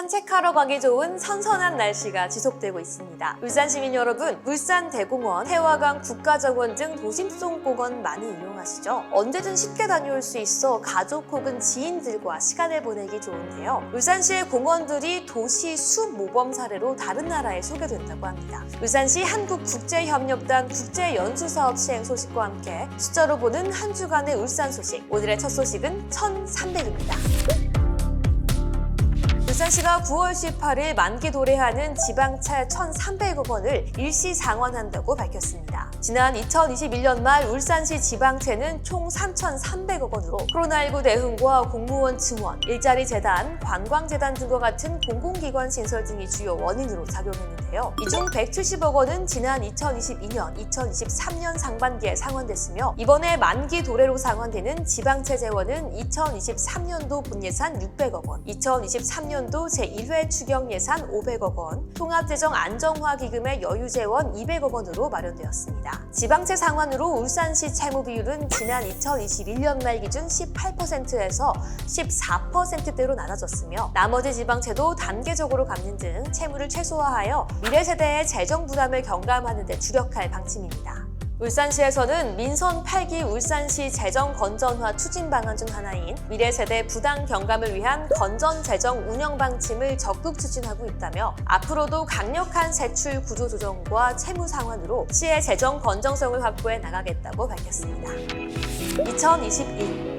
산책하러 가기 좋은 선선한 날씨가 지속되고 있습니다. 울산 시민 여러분, 울산 대공원, 태화강 국가정원 등 도심속 공원 많이 이용하시죠? 언제든 쉽게 다녀올 수 있어 가족 혹은 지인들과 시간을 보내기 좋은데요. 울산시의 공원들이 도시 숲 모범 사례로 다른 나라에 소개된다고 합니다. 울산시 한국국제협력단 국제연수사업 시행 소식과 함께 숫자로 보는 한 주간의 울산 소식. 오늘의 첫 소식은 1,300입니다. 울산시가 9월 18일 만기 도래하는 지방채 1,300억 원을 일시 상환한다고 밝혔습니다. 지난 2021년 말 울산시 지방채는 총 3,300억 원으로 코로나19 대응과 공무원 증원, 일자리 재단, 관광재단 등과 같은 공공기관 신설 등이 주요 원인으로 작용했는데요. 이 중 170억 원은 지난 2022년, 2023년 상반기에 상환됐으며 이번에 만기 도래로 상환되는 지방채 재원은 2023년도 본예산 600억 원, 2023년도 제1회 추경 예산 500억 원, 통합재정 안정화 기금의 여유 재원 200억 원으로 마련되었습니다. 지방채 상환으로 울산시 채무 비율은 지난 2021년 말 기준 18%에서 14%대로 낮아졌으며 나머지 지방채도 단계적으로 갚는 등 채무를 최소화하여 미래 세대의 재정 부담을 경감하는 데 주력할 방침입니다. 울산시에서는 민선 8기 울산시 재정 건전화 추진 방안 중 하나인 미래 세대 부담 경감을 위한 건전 재정 운영 방침을 적극 추진하고 있다며 앞으로도 강력한 세출 구조 조정과 채무 상환으로 시의 재정 건정성을 확보해 나가겠다고 밝혔습니다. 2021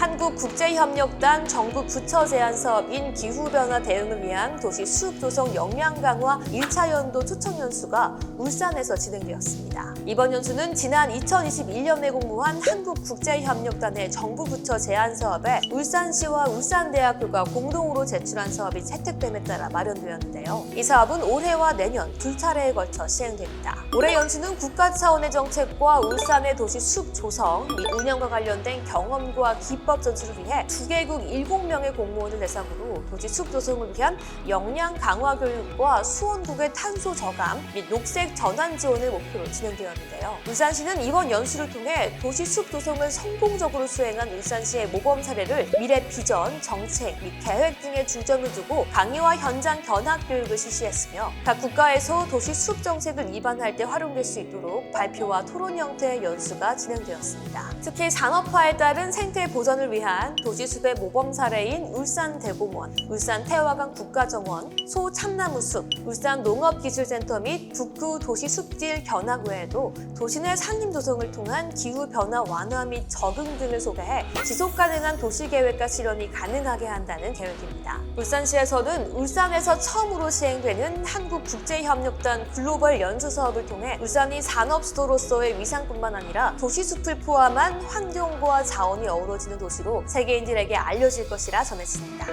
한국국제협력단 전국 부처 제안 사업인 기후변화 대응을 위한 도시 숲 조성 역량 강화 1차 연도 초청 연수가 울산에서 진행되었습니다. 이번 연수는 지난 2021년에 공모한 한국국제협력단의 정부 부처 제안 사업에 울산시와 울산대학교가 공동으로 제출한 사업이 채택됨에 따라 마련되었는데요. 이 사업은 올해와 내년 두 차례에 걸쳐 시행됩니다. 올해 연수는 국가 차원의 정책과 울산의 도시 숲 조성 및 운영과 관련된 경험과 기법 전수를 위해 두 개국 7명의 공무원을 대상으로 도시 숲 조성을 위한 역량 강화 교육과 수원국의 탄소 저감 및 녹색 전환 지원을 목표로 진행되었는데요. 울산시는 이번 연수를 통해 도시 숲 조성을 성공적으로 수행한 울산시의 모범 사례를 미래 비전, 정책 및 계획 등에 중점을 두고 강의와 현장 견학 교육을 실시했으며 각 국가에서 도시 숲 정책을 입안할 때 활용될 수 있도록 발표와 토론 형태의 연수가 진행되었습니다. 특히 산업화에 따른 생태 보전 을 위한 도시숲의 모범 사례인 울산 대공원, 울산 태화강 국가정원, 소참나무숲, 울산 농업기술센터 및 북구 도시숲질 견학 외에도 도시 내 산림 조성을 통한 기후 변화 완화 및 적응 등을 소개해 지속 가능한 도시 계획과 실현이 가능하게 한다는 계획입니다. 울산시에서는 울산에서 처음으로 시행되는 한국국제협력단 글로벌 연수 사업을 통해 울산이 산업 수도로서의 위상뿐만 아니라 도시숲을 포함한 환경과 자원이 어우러지는 도시 로 세계인들에게 알려질 것이라 전했습니다.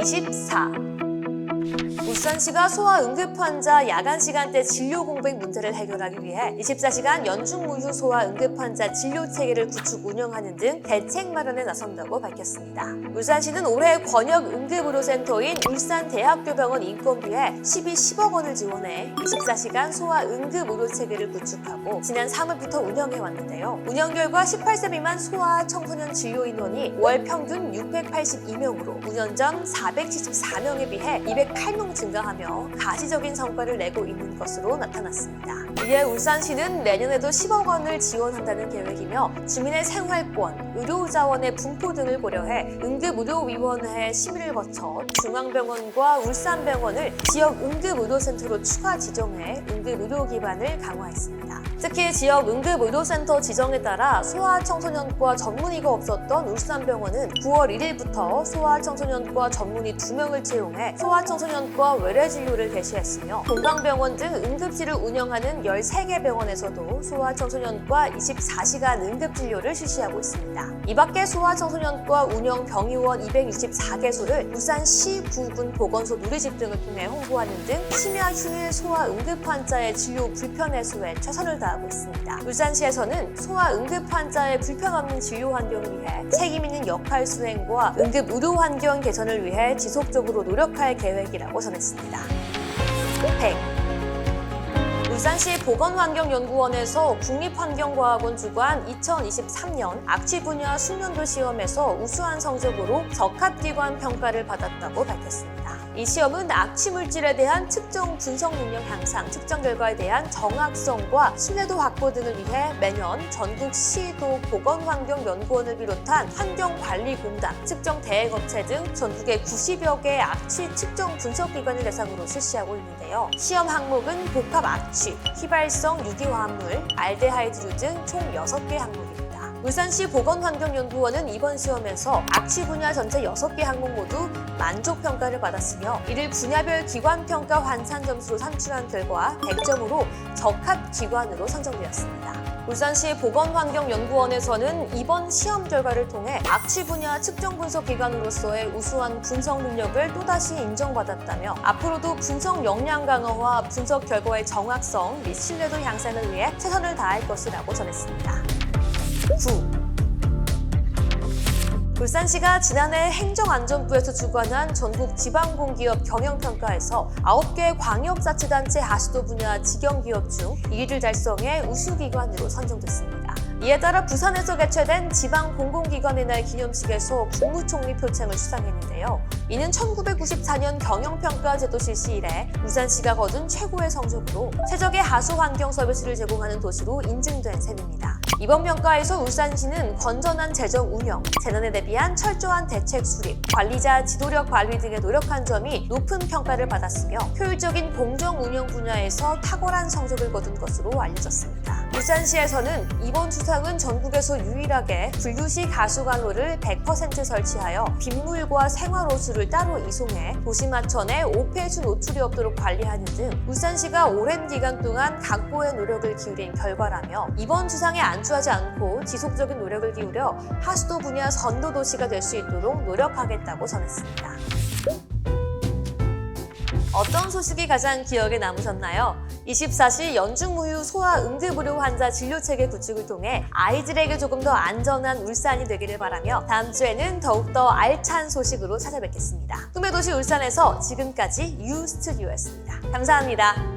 24. 울산시가 소아 응급 환자 야간 시간대 진료 공백 문제를 해결하기 위해 24시간 연중 무휴 소아 응급 환자 진료 체계를 구축 운영하는 등 대책 마련에 나선다고 밝혔습니다. 울산시는 올해 권역 응급의료센터인 울산대학교병원 인건비에 12, 10억 원을 지원해 24시간 소아 응급 의료 체계를 구축하고 지난 3월부터 운영해 왔는데요. 운영 결과 18세 미만 소아 청소년 진료 인원이 월 평균 682명으로 5년 전 474명에 비해 208명 증가 하며 가시적인 성과를 내고 있는 것으로 나타났습니다. 이에 울산시는 내년에도 10억 원을 지원한다는 계획이며 주민의 생활권, 의료자원의 분포 등을 고려해 응급의료위원회 심의를 거쳐 중앙병원과 울산병원을 지역 응급의료센터로 추가 지정해 응급의료 기반을 강화했습니다. 특히 지역 응급의료센터 지정에 따라 소아청소년과 전문의가 없었던 울산병원은 9월 1일부터 소아청소년과 전문의 2명을 채용해 소아청소년과 외래진료를 개시했으며 동강병원 등 응급실을 운영하는 13개 병원에서도 소아청소년과 24시간 응급진료를 실시하고 있습니다. 이 밖에 소아청소년과 운영 병의원 264개소를 울산시 구군 보건소 누리집 등을 통해 홍보하는 등 심야 휴일 소아 응급 환자의 진료 불편 해소에 최선을 다하고 있습니다. 울산시에서는 소아 응급 환자의 불편 없는 진료 환경을 위해 책임 있는 역할 수행과 응급 의료 환경 개선을 위해 지속적으로 노력할 계획이라고 전했습니다. 100. 울산시 보건환경연구원에서 국립환경과학원 주관 2023년 악취 분야 숙련도 시험에서 우수한 성적으로 적합기관 평가를 받았다고 밝혔습니다. 이 시험은 악취 물질에 대한 측정 분석 능력 향상, 측정 결과에 대한 정확성과 신뢰도 확보 등을 위해 매년 전국 시도 보건환경연구원을 비롯한 환경관리공단, 측정 대행업체 등 전국의 90여 개의 악취 측정 분석 기관을 대상으로 실시하고 있는데요. 시험 항목은 복합 악취, 휘발성 유기화합물, 알데하이드류 등 총 6개 항목입니다. 울산시 보건환경연구원은 이번 시험에서 악취 분야 전체 6개 항목 모두 만족 평가를 받았으며 이를 분야별 기관 평가 환산 점수로 산출한 결과 100점으로 적합 기관으로 선정되었습니다. 울산시 보건환경연구원에서는 이번 시험 결과를 통해 악취 분야 측정 분석 기관으로서의 우수한 분석 능력을 또다시 인정받았다며 앞으로도 분석 역량 강화와 분석 결과의 정확성 및 신뢰도 향상을 위해 최선을 다할 것이라고 전했습니다. 9. 울산시가 지난해 행정안전부에서 주관한 전국 지방공기업 경영평가에서 9개 광역자치단체 하수도 분야 직영기업 중 2위를 달성해 우수기관으로 선정됐습니다. 이에 따라 부산에서 개최된 지방 공공기관의 날 기념식에서 국무총리 표창을 수상했는데요. 이는 1994년 경영평가 제도 실시 이래 울산시가 거둔 최고의 성적으로 최적의 하수 환경 서비스를 제공하는 도시로 인증된 셈입니다. 이번 평가에서 울산시는 건전한 재정 운영, 재난에 대비한 철저한 대책 수립, 관리자 지도력 관리 등에 노력한 점이 높은 평가를 받았으며 효율적인 공정 운영 분야에서 탁월한 성적을 거둔 것으로 알려졌습니다. 울산시에서는 이번 수상은 전국에서 유일하게 분류식 가수관로를 100% 설치하여 빗물과 생활호수를 따로 이송해 도시마천에 오폐수 노출이 없도록 관리하는 등 울산시가 오랜 기간 동안 각고의 노력을 기울인 결과라며 이번 수상에 안주하지 않고 지속적인 노력을 기울여 하수도 분야 선도 도시가 될 수 있도록 노력하겠다고 전했습니다. 어떤 소식이 가장 기억에 남으셨나요? 24시 연중무휴 소아 응급의료 환자 진료체계 구축을 통해 아이들에게 조금 더 안전한 울산이 되기를 바라며 다음 주에는 더욱더 알찬 소식으로 찾아뵙겠습니다. 꿈의 도시 울산에서 지금까지 유 스튜디오였습니다. 감사합니다.